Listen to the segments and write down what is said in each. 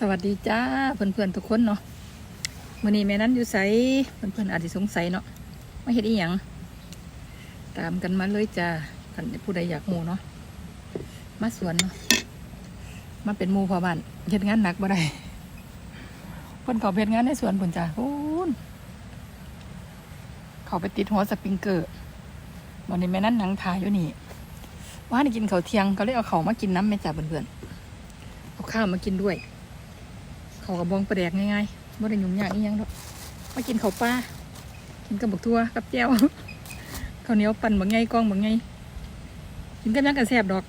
สวัสดีจ้าเพื่อนๆทุกคนเนาะมื่อนี้แม่นั้นอยู่ใสเพื่อนๆอาจจะสงสัยเนาะไม่เห็นอีหยังตามกันมาเลยจ้ากันผู้ใดอยากหมูเนาะมาสวนเนาะมาเป็นหมูพอบ้านเฮ็ดงานหนักบ่ได้เพิ่อนเขาเฮ็ดงานในสวนเพิ่นจ้าโอ้นเขาไปติดหัวสปริงเกอร์วันนี้แม่นั้นหนังถ่ายอยู่นี่ว่านี่กินเขาเทียงก็เลยเอาเขามากินน้ำแม่จ้าเพื่อนๆเอาข้าวมากินด้วย เขากับบองประแดกง่ายๆไม่ได้ยุ่งยากอีหยังหรอกมากินข้าวปลากินกับบักทั่วกับแจ่วข้าวเหนียวปั่นบางไงกองบางไงกินกับยังกระแซบดอก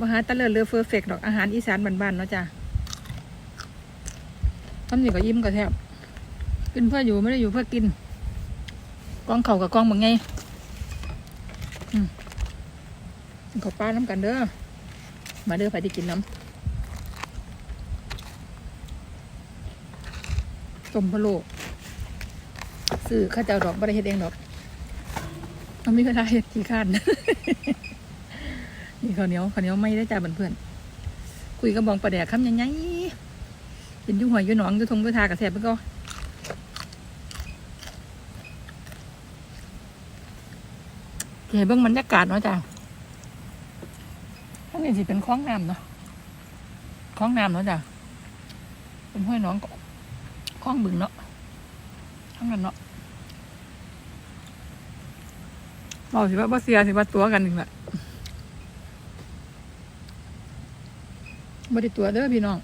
มหาตะเลิศเรือเฟอร์เฟกดอกอาหารอีสานบ้านๆเนาะจ้ะทำอยู่กับยิ้มกระแซบกินเพื่ออยู่ไม่ได้อยู่เพื่อกินกองเข่ากับกองบางไงอืมกินข้าวปลาน้ำกันเด้อมาเด้อไปที่กินน้ำ ต้มพะโล้ซื้อข้าเจ้าดอกบริเฮ็ดเองดอกมันมีกระทาเฮ็ดกี่ขั้นนี่ข้าวเหนียวข้าวเหนียวไม่ได้จ้าเพื่อนๆคุยกับบองประแดกคำยังไงเป็นยุ่หอยอยุ่หนองยุ่ทงยุ่ทากระแสบเพื่นก็เห็นเบื้องบรรยากาศเนาะจ้าทั้งนี้สิเป็นคลองน้ำเนาะคลองน้ำเนาะจ้าเป็นห้วยหนอง คล้องบึงเนาะทั้งนั้นเนาะบอกสิว่าบ่เสียสิว่าตัวกันหนึ่งแหละบ่ได้ตัวเด้อพี่น้อง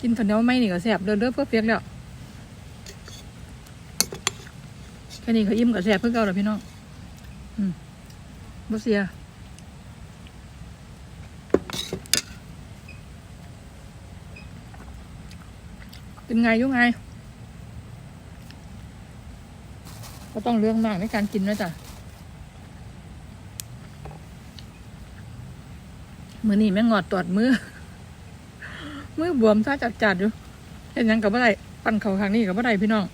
กินข้าวเนียวไม่นี่ก็แซ่บเด้อเด้อเพื่อเพียกแล้วแค่นี้ก็อิ่มก็แซ่บเพื่อเก่าแล้วพี่น้อง อืมบ่เสีย เป็นไงยุ่งไง ก็ต้องเรื่องมากในการกินนะจ๊ะมือนี่แม่งงอดตอดมือ มือบวมซาจัดจัดอยู่เห็นยังกับอะไรปั่นเขาครั้งนี้กับอะไรพี่น้อง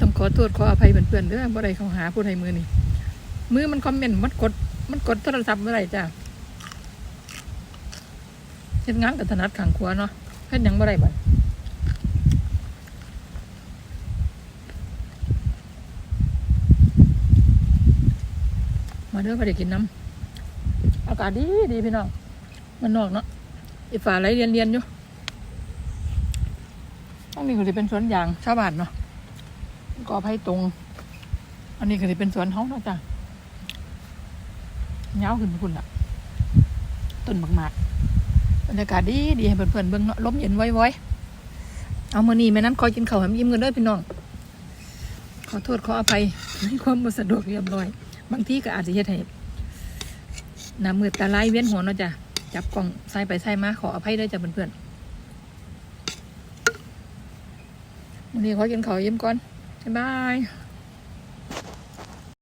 ต้องขอโทษขออภัยเพื่อนๆเด้อบ่ได้เขาหาผู้ใดมือนี่มือมันคอมเมนต์มันกด มันกดโทรศัพท์บ่ได้จ้ะ เฮ็ดงานกับถนัดขังขัวเนาะเฮ็ดยังบ่ได้บัดมาเด้อพอได้กินน้ำอากาศดีดีพี่น้อง มันนอกเนาะอีฝ่าไหลเรียนเรียนอยู่ต้องนี้ก็จะเป็นสวนยางชาวบ้านเนาะก็ไผ่ตรง อันนี้ก็จะเป็นสวนเฮาเนาะจ้ะเงาวขึ้นพุ่นละต้นหมากๆ รรยากาศดีดีให้เพื่อนๆเบิ่งเนาะลมเย็นไว้ๆเอามือนี้แม่นั้นคอยกินข้าวให้มันยิ้มกันเด้อพี่น้อง ขอโทษขออภัยในความบ่สะดวกเรียบร้อย บางทีก็อาจจะเฮ็ดให้หน้ามืดตาลายเวียนหัวเนาะจ้ะจับกล่องใส่ไปใส่มาขออภัยด้วยจ้ะเพื่อนๆมื้อนี้ขอกินข้าวยิ้มก่อนบ๊ายบาย